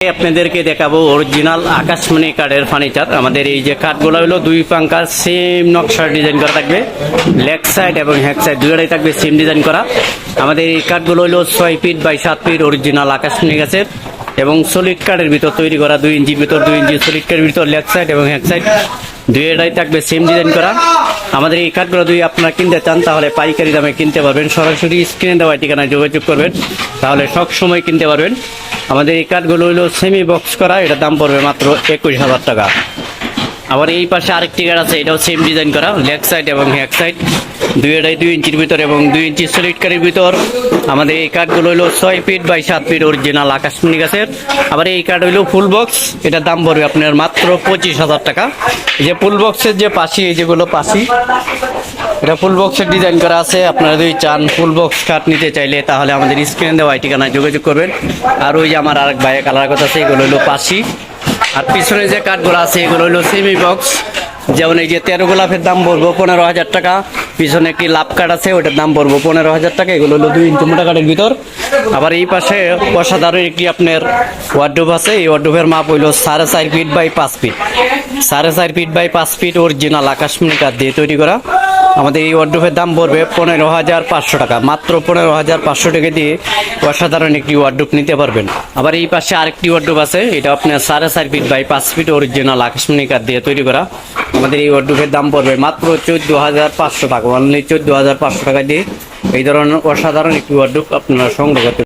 আপনাদেরকে দেখাবো অরিজিনাল আকাশমণি কাঠের ফার্নিচার আমাদের এই যে কাঠগুলো হলো দুই পাঙ্কার সেম নকশার ডিজাইন করা থাকবে। লেগ সাইড এবং হ্যাক সাইড দুইটাই থাকবে সেম ডিজাইন করা। আমাদের এই কাঠগুলো হলো ছয় ফিট বাই সাত ফিট অরিজিনাল আকাশমণি গাছের। এবং সলিড কাঠের ভিতর তৈরি করা দুই ইঞ্চির ভিতর, দুই ইঞ্চি সলিড কাঠের ভিতর লেগ সাইড এবং হ্যাক সাইড দুইটাই থাকবে সেম ডিজাইন করা। আমাদের এই কাঠগুলো যদি আপনারা কিনতে চান, তাহলে পাইকারি দামে কিনতে পারবেন। সরাসরি স্ক্রিনে দেওয়া ঠিকানায় যোগাযোগ করবেন। তাহলে সব সময় কিনতে পারবেন। আমাদের এই কাঠগুলো হলো সেমি বক্স করা, এটার দাম পড়বে মাত্র একুশ হাজার টাকা। আবার এই পাশে আরেকটি কাঠ আছে, এটাও সেম ডিজাইন করা লেগ সাইড এবং হ্যাক সাইড দুই আড়াই দুই ইঞ্চির ভিতর এবং দুই ইঞ্চি সলিড কাঠের ভিতর। আমাদের এই কাঠগুলো হলো ছয় ফিট বাই সাত ফিট অরিজিনাল আকাশমণি গাছের। আবার এই কাঠ হলো ফুল বক্স এটার দাম পড়বে আপনার মাত্র পঁচিশ হাজার টাকা। এই যে ফুল বক্সের যে পাশি, এই যেগুলো পাশি, এটা ফুল বক্সের ডিজাইন করা আছে। আপনারা যদি চান ফুল বক্স কাঠ নিতে চাইলে, তাহলে আমাদের স্ক্রিনে দেওয়া ঠিকানায় যোগাযোগ করবেন। আর ওই যে আমার আরেক ভাইয়ের কালার কথা আছে, এগুলো হলো পাশি। আর পিছনে যে কাঠগুলো আছে, এগুলো হলো সেমি বক্স যেমন এই যে তেরো গোলাপের দাম পড়ব পনেরো হাজার টাকা। পিছনে একটি লাভ কাঠ আছে, ওটার দাম পড়ব পনেরো হাজার টাকা। এগুলো হলো দুই ইঞ্চি মোটা কাঠের ভিতর। আবার এই পাশে অসাধারণ একটি আপনার ওয়ার্ডরোব আছে। এই ওয়ার্ডরোবের মাপ হইল সাড়ে চার ফিট বাই পাঁচ ফিট সাড়ে চার ফিট বাই পাঁচ ফিট অরিজিনাল আকাশমণি কাঠ দিয়ে তৈরি করা। আমাদের এই ওয়ার্ডরোবের দাম পড়বে পনেরো হাজার পাঁচশো টাকা। মাত্র পনেরো হাজার পাঁচশো টাকা দিয়ে অসাধারণ একটি ওয়ার্ডরোব নিতে পারবেন। আবার এই পাশে আরেকটি ওয়ার্ডরোব আছে, এটা আপনার সাড়ে চার ফিট বাই পাঁচ ফিট অরিজিনাল আকাশমণি কাঠ দিয়ে তৈরি করা। আমাদের এই ওয়ার্ডরোবের দাম পড়বে মাত্র চোদ্দ হাজার পাঁচশো টাকা। অনলি চোদ্দ হাজার পাঁচশো টাকা দিয়ে এই ধরনের অসাধারণ একটি ওয়ার্ডরোব আপনারা সংগ্রহ করতে